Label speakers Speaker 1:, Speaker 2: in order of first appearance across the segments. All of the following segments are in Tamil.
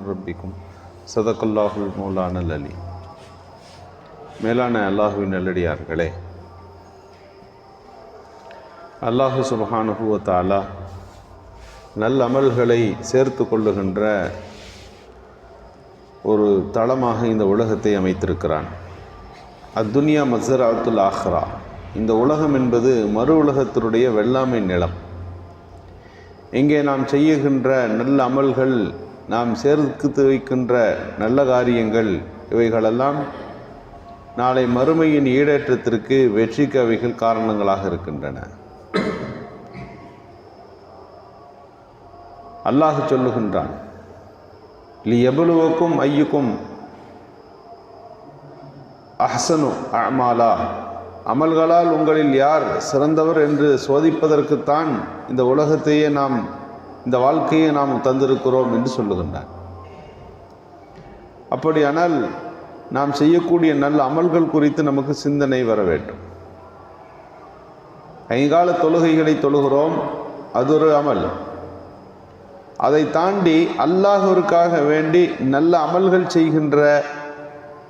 Speaker 1: من ربكم صدق الله المولانا العلي மேலான அல்லாஹுவின் நல்லடியார்களே அல்லாஹு சுபஹானுஹு வ தஆலா நல்ல அமல்களை சேர்த்து கொள்ளுகின்ற ஒரு தளமாக இந்த உலகத்தை அமைத்திருக்கிறான் அத்துனியா மஸ்ஸராத்துல் ஆஹ்ரா இந்த உலகம் என்பது மறு உலகத்தினுடைய வெள்ளாமை நிலம் இங்கே நாம் செய்யுகின்ற நல்ல அமல்கள் நாம் சேர்த்து வைக்கின்ற நல்ல காரியங்கள் இவைகளெல்லாம் நாளை மறுமையின் ஈடேற்றத்திற்கு வெற்றிக்கு அவைகள் காரணங்களாக இருக்கின்றன. அல்லாஹ் சொல்லுகின்றான் லி எவ்வளவுக்கும் ஐயுக்கும் அஹ்சனு அமாலா. அமல்களால் உங்களில் யார் சிறந்தவர் என்று சோதிப்பதற்குத்தான் இந்த உலகத்தையே நாம் இந்த வாழ்க்கையை நாம் தந்திருக்கிறோம் என்று சொல்லுகின்றான் அப்படியானால் நாம் செய்யக்கூடிய நல்ல அமல்கள் குறித்து நமக்கு சிந்தனை வர வேண்டும். கைகால தொழுகைகளை தொழுகிறோம் அது ஒரு அமல். அதை தாண்டி அல்லாஹிற்காக வேண்டி நல்ல அமல்கள் செய்கின்ற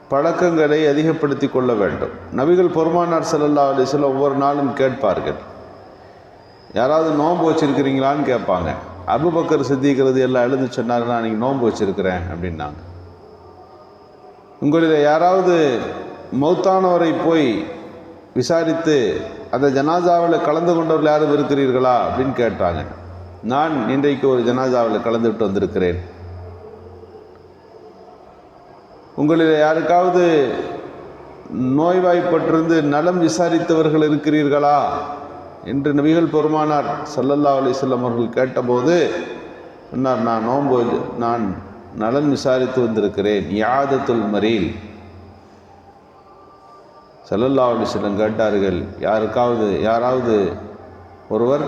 Speaker 1: பழக்கங்களை அதிகப்படுத்தி கொள்ள வேண்டும். நபிகள் பொறுமானார் செல்லல்லா அலிஸ்ல ஒவ்வொரு நாளும் கேட்பார்கள். யாராவது நோன்பு வச்சிருக்கிறீங்களான்னு கேட்பாங்க. அபுபக்கர் சித்திக்கிறது எல்லாம் எழுந்து சொன்னார் நான் நீங்கள் நோன்பு வச்சிருக்கிறேன் அப்படின்னாங்க. உங்களில் யாராவது மௌத்தானவரை போய் விசாரித்து அந்த ஜனாசாவில் கலந்து கொண்டவர்கள் யாரும் இருக்கிறீர்களா அப்படின்னு கேட்டாங்க. நான் இன்றைக்கு ஒரு ஜனாசாவில் கலந்துட்டு வந்திருக்கிறேன். உங்களில் யாருக்காவது நோய்வாய்ப்பட்டிருந்து நலம் விசாரித்தவர்கள் இருக்கிறீர்களா? என்று நபிகள் பெருமானார் சல்லல்லா செல்லம் அவர்கள் கேட்டபோது சொன்னார் நான் நோன்பு நான் நலன் விசாரித்து வந்திருக்கிறேன். யாதத்துல் மரீல் சல்லல்லா செல்லம் கேட்டார்கள் யாருக்காவது யாராவது ஒருவர்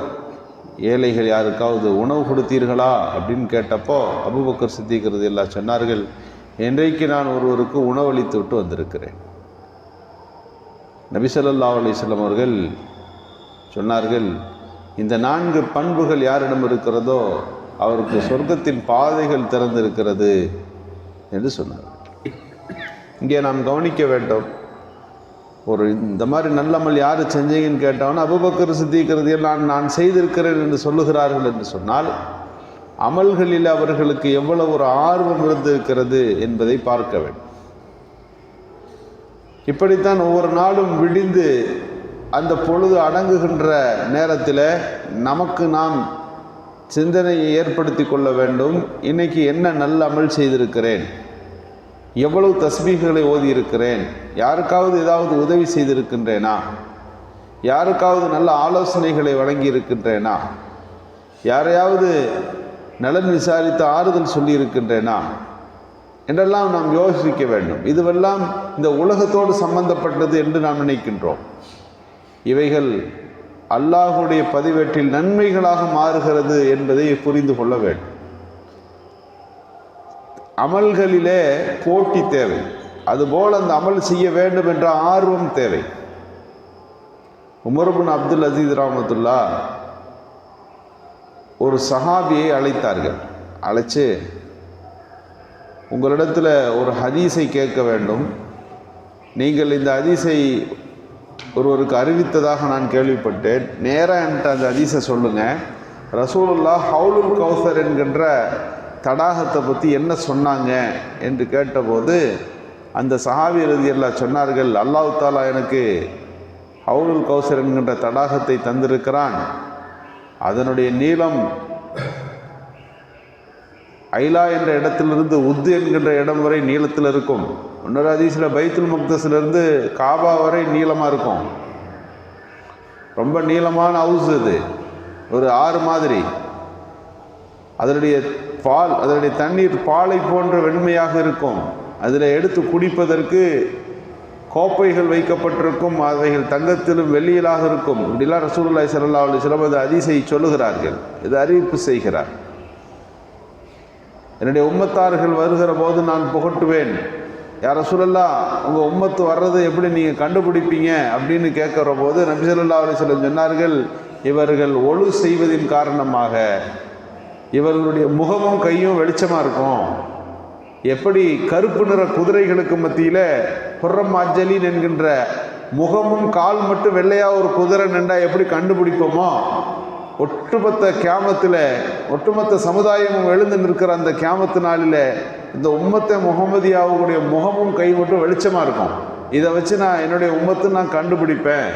Speaker 1: ஏழைகள் யாருக்காவது உணவு கொடுத்தீர்களா? அப்படின்னு கேட்டப்போ அபுபக்கர் சித்திக்கிறது எல்லாம் சொன்னார்கள் இன்றைக்கு நான் ஒருவருக்கு உணவளித்து விட்டு வந்திருக்கிறேன். நபிசல்லா அலிஸ்லாம் அவர்கள் சொன்னார்கள் இந்த நான்கு பண்புகள் யாரிடம் இருக்கிறதோ அவருக்கு சொர்க்கத்தின் பாதைகள் திறந்திருக்கிறது என்று சொன்னார் இங்கே நாம் கவனிக்க வேண்டும் ஒரு இந்த மாதிரி நல்லமல் யார் செஞ்சீங்கன்னு கேட்டவொன்னே அபுபக்கர் சித்திக்கிறது நான் நான் செய்திருக்கிறேன் என்று சொல்லுகிறார்கள் என்று சொன்னால் அமல்களில் அவர்களுக்கு எவ்வளவு ஒரு ஆர்வம் இருந்திருக்கிறது என்பதை பார்க்க வேண்டும். இப்படித்தான் ஒவ்வொரு நாளும் விடிந்து அந்த பொழுது அடங்குகின்ற நேரத்தில் நமக்கு நாம் சிந்தனையை ஏற்படுத்தி கொள்ள வேண்டும். இன்னைக்கு என்ன நல்ல அமல் செய்திருக்கிறேன்? எவ்வளவு தஸ்மீகளை ஓதியிருக்கிறேன்? யாருக்காவது ஏதாவது உதவி செய்திருக்கின்றேனா? யாருக்காவது நல்ல ஆலோசனைகளை வழங்கி இருக்கின்றேனா யாரையாவது நலன் விசாரித்து ஆறுதல் சொல்லியிருக்கின்றேனா? என்றெல்லாம் நாம் யோசிக்க வேண்டும். இதுவெல்லாம் இந்த உலகத்தோடு சம்பந்தப்பட்டது என்று நாம் நினைக்கின்றோம். இவைகள் அல்லாஹுடைய பதிவேட்டில் நன்மைகளாக மாறுகிறது என்பதை புரிந்து கொள்ள வேண்டும். அமல்களிலே போட்டி தேவை. அதுபோல் அந்த அமல் செய்ய வேண்டும் என்ற ஆர்வம் தேவை. உமர்பின் அப்துல் அசீஸ் ராமத்துல்லா ஒரு சஹாபியை அழைத்தார்கள். அழைச்சு உங்களிடத்தில் ஒரு ஹதீஸை கேட்க வேண்டும். நீங்கள் இந்த ஹதீஸை ஒருவருக்கு அறிவித்ததாக நான் கேள்விப்பட்டேன். நேராக என்கிட்ட அந்த அதிசை சொல்லுங்கள் ரசூலுல்லா ஹவுலுல் கௌசர் என்கின்ற தடாகத்தை பற்றி என்ன சொன்னாங்க என்று கேட்டபோது அந்த சஹாபி எல்லாம் சொன்னார்கள் அல்லாஹு தாலா எனக்கு ஹவுலுல் கௌசர் என்கின்ற தடாகத்தை தந்திருக்கிறான். அதனுடைய நீளம் ஐலா என்ற இடத்திலிருந்து உத்து என்கின்ற இடம் வரை நீளத்தில் இருக்கும். இன்னொரு அதிசயில் பைத்துல் முக்தஸிலிருந்து காபா வரை நீளமாக இருக்கும். ரொம்ப நீளமான ஹவுஸ் இது. ஒரு ஆறு மாதிரி. அதனுடைய பால் அதனுடைய தண்ணீர் பாலை போன்ற வெண்மையாக இருக்கும். அதில் எடுத்து குடிப்பதற்கு கோப்பைகள் வைக்கப்பட்டிருக்கும் அவைகள் தங்கத்திலும் வெள்ளியிலாக இருக்கும். இப்படிலாம் ரசூல்லாய் சல்லா சிலம் அது அதிசை சொல்லுகிறார்கள் இது அறிவிப்பு செய்கிறார். என்னுடைய உம்மத்தார்கள் வருகிற போது நான் புகட்டுவேன். யார சொல்லலா உங்கள் உம்மத்து வர்றது எப்படி நீங்கள் கண்டுபிடிப்பீங்க? அப்படின்னு கேட்குற போது நபிசல்லா அலிஸ்லம் சொன்னார்கள் இவர்கள் ஒழு செய்வதின் காரணமாக இவர்களுடைய முகமும் கையும் வெளிச்சமாக இருக்கும். எப்படி கருப்பு நிற குதிரைகளுக்கு மத்தியில் புறம் அஜலின் என்கின்ற முகமும் கால் மட்டும் வெள்ளையாக ஒரு குதிரை நின்றா எப்படி கண்டுபிடிப்போமோ ஒட்டுமொத்த கியாமத்தில் ஒட்டுமொத்த சமுதாயமும் எழுந்து நிற்கிற அந்த கியாமத்து நாளில் இந்த உம்மத்தை முகமதியாவுடைய முகமும் கை மட்டும் வெளிச்சமாக இருக்கும். இதை வச்சு நான் என்னுடைய உம்மத்தை நான் கண்டுபிடிப்பேன்.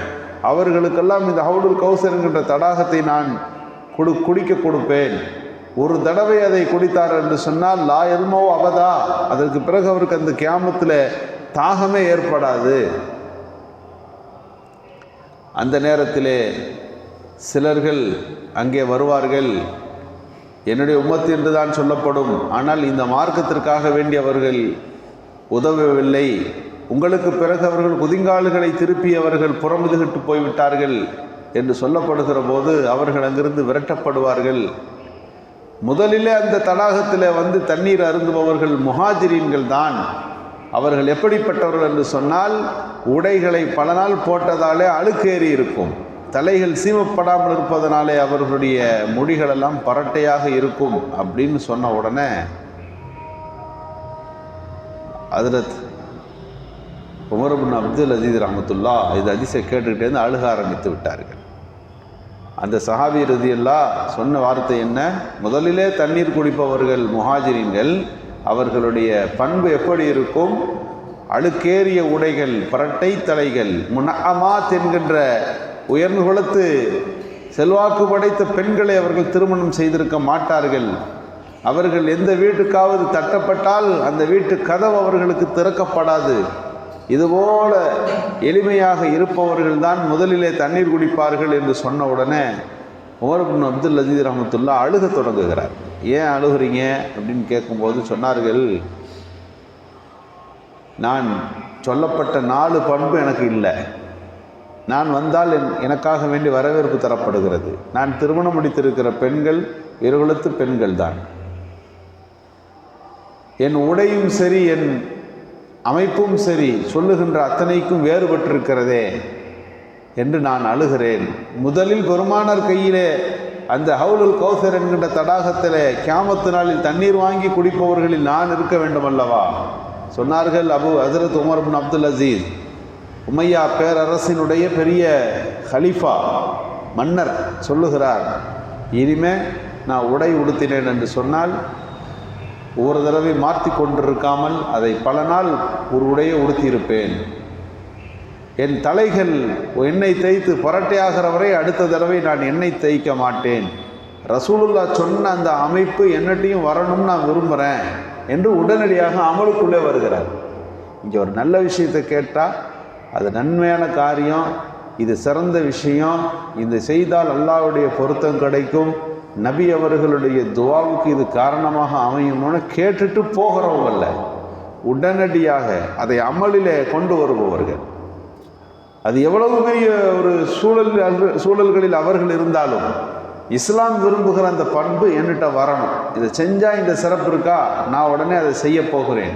Speaker 1: அவர்களுக்கெல்லாம் இந்த ஹவுடுல் கௌசர் என்கின்ற தடாகத்தை நான் குடு குடிக்க கொடுப்பேன். ஒரு தடவை அதை குடித்தார் என்று சொன்னால் லா எல்மோ அவதா அதற்கு பிறகு அவருக்கு அந்த கியாமத்தில் தாகமே ஏற்படாது. அந்த நேரத்திலே சிலர்கள் அங்கே வருவார்கள். என்னுடைய உம்மத்து என்று தான் சொல்லப்படும். ஆனால் இந்த மார்க்கத்திற்காக வேண்டி அவர்கள் உதவவில்லை. உங்களுக்கு பிறகு அவர்கள் குதிங்கால்களை திருப்பி அவர்கள் புறமுதுகிட்டு போய்விட்டார்கள் என்று சொல்லப்படுகிற போது அவர்கள் அங்கிருந்து விரட்டப்படுவார்கள். முதலிலே அந்த தடாகத்தில் வந்து தண்ணீர் அருந்துபவர்கள் முஹாஜிரீன்கள் தான். அவர்கள் எப்படிப்பட்டவர்கள் என்று சொன்னால் உடைகளை பல நாள் போட்டதாலே அழுக்கேறி இருக்கும். தலைகள் சீமப்படாமல் இருப்பதனாலே அவர்களுடைய முடிகளெல்லாம் பரட்டையாக இருக்கும் அப்படின்னு சொன்ன உடனே அதிரத் உமரபின் அப்துல் அஜீத் ரஹமத்துல்லா இது அதிசய கேட்டுக்கிட்டே இருந்து அழுக ஆரம்பித்து விட்டார்கள். அந்த சஹாபி ரதியல்லா சொன்ன வார்த்தை என்ன? முதலிலே தண்ணீர் குடிப்பவர்கள் முஹாஜிரின்கள் அவர்களுடைய பண்பு எப்படி இருக்கும்? அழுக்கேறிய உடைகள் பரட்டை தலைகள் முனஅமாத் என்கின்ற உயர்ந்து குலத்து செல்வாக்கு படைத்த பெண்களை அவர்கள் திருமணம் செய்திருக்க மாட்டார்கள். அவர்கள் எந்த வீட்டுக்காவது தட்டப்பட்டால் அந்த வீட்டு கதவு அவர்களுக்கு திறக்கப்படாது. இதுபோல எளிமையாக இருப்பவர்கள் தான் முதலிலே தண்ணீர் குடிப்பார்கள் என்று சொன்ன உடனே உமர் பின் அப்துல் அஜீத் ரஹமத்துல்லா அழுக தொடங்குகிறார். ஏன் அழுகுறீங்க? அப்படின்னு கேட்கும்போது சொன்னார்கள் நான் சொல்லப்பட்ட நாலு பண்பு எனக்கு இல்லை. நான் வந்தால் என் எனக்காக வேண்டி வரவேற்பு தரப்படுகிறது. நான் திருமணம் முடித்திருக்கிற பெண்கள் இருகுலத்து பெண்கள் தான் என் உடையும் சரி என் அமைப்பும் சரி சொல்லுகின்ற அத்தனைக்கும் வேறுபட்டிருக்கிறதே என்று நான் அழுகிறேன். முதலில் பெருமானார் கையிலே அந்த ஹவுலுல் கௌசர் என்கின்ற தடாகத்தில் கியாமத்து நாளில் தண்ணீர் வாங்கி குடிப்பவர்களில் நான் இருக்க வேண்டும் அல்லவா சொன்னார்கள் Abu Hazrat Umar bin Abdul Aziz. Umayya பேரரசினுடைய பெரிய ஹலீஃபா மன்னர் சொல்லுகிறார் இனிமே நான் உடை உடுத்தினேன் என்று சொன்னால் ஒவ்வொரு தடவை மாற்றி கொண்டிருக்காமல் அதை பல நாள் ஒரு உடையை உடுத்தியிருப்பேன். என் தலைகள் எண்ணெய் தேய்த்து பரட்டையாகிற வரை அடுத்த தடவை நான் எண்ணெய் தேய்க்க மாட்டேன். ரசூலுல்லா சொன்ன அந்த அமைப்பு என்னட்டையும் வரணும்னு நான் விரும்புகிறேன் என்று உடனடியாக அமலுக்குள்ளே வருகிறார். இங்கே ஒரு நல்ல விஷயத்தை கேட்டால் அது நன்மையான காரியம் இது சிறந்த விஷயம். இந்த செய்தால் அல்லாவுடைய பொருத்தம் கிடைக்கும். நபி அவர்களுடைய துவாவுக்கு இது காரணமாக அமையும்னு கேட்டுட்டு போகிறவங்கல்ல உடனடியாக அதை அமலிலே கொண்டு வருபவர்கள். அது எவ்வளவு பெரிய ஒரு சூழல் சூழல்களில் அவர்கள் இருந்தாலும் இஸ்லாம் விரும்புகிற அந்த பண்பு என்கிட்ட வரணும். இதை செஞ்சால் இந்த சிறப்பு இருக்கா? நான் உடனே அதை செய்ய போகிறேன்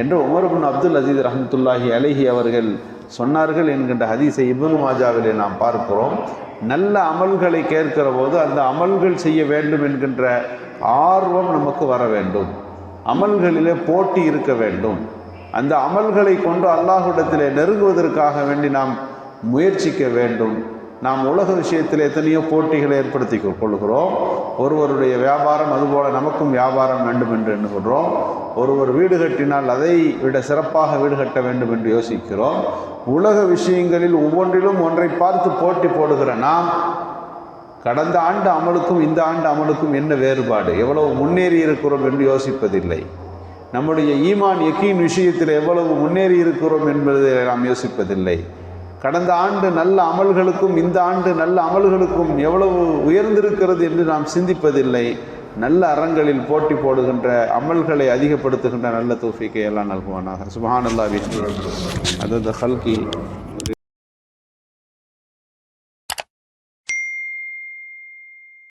Speaker 1: என்று உமர் பின் அப்துல் அஜீத் ரஹமத்துல்லாஹி அலஹி அவர்கள் சொன்னார்கள் என்கின்ற ஹதீஸை இபுனு மாஜாவிலே நாம் பார்க்கிறோம். நல்ல அமல்களை கேட்கிற போது அந்த அமல்கள் செய்ய வேண்டும் என்கின்ற ஆர்வம் நமக்கு வர வேண்டும். அமல்களிலே போட்டி இருக்க வேண்டும். அந்த அமல்களை கொண்டு அல்லாஹுடத்திலே நெருங்குவதற்காக வேண்டி நாம் முயற்சிக்க வேண்டும். நாம் உலக விஷயத்தில் எத்தனையோ போட்டிகளை ஏற்படுத்தி கொள்கிறோம். ஒருவருடைய வியாபாரம் அதுபோல நமக்கும் வியாபாரம் வேண்டும் என்று எண்ணுகிறோம் ஒருவர் வீடு கட்டினால் அதை விட சிறப்பாக வீடு கட்ட வேண்டும் என்று யோசிக்கிறோம். உலக விஷயங்களில் ஒவ்வொன்றிலும் ஒன்றை பார்த்து போட்டி போடுகிற நாம் கடந்த ஆண்டு அமலுக்கும் இந்த ஆண்டு அமலுக்கும் என்ன வேறுபாடு? எவ்வளவு முன்னேறி இருக்கிறோம் என்று யோசிப்பதில்லை. நம்முடைய ஈமான் எக்கீன் விஷயத்தில் எவ்வளவு முன்னேறி இருக்கிறோம் என்பதை நாம் யோசிப்பதில்லை. கடந்த ஆண்டு நல்ல அமல்களுக்கும் இந்த ஆண்டு நல்ல அமல்களுக்கும் எவ்வளவு உயர்ந்திருக்கிறது என்று நாம் சிந்திப்பதில்லை. நல்ல அறங்களில் போட்டி போடுகின்ற அமல்களை அதிகப்படுத்துகின்ற நல்ல தோஃபிக்கை எல்லாம் நல்குவானாக. சுபஹான் அல்லாவின் அதது ஹல்கி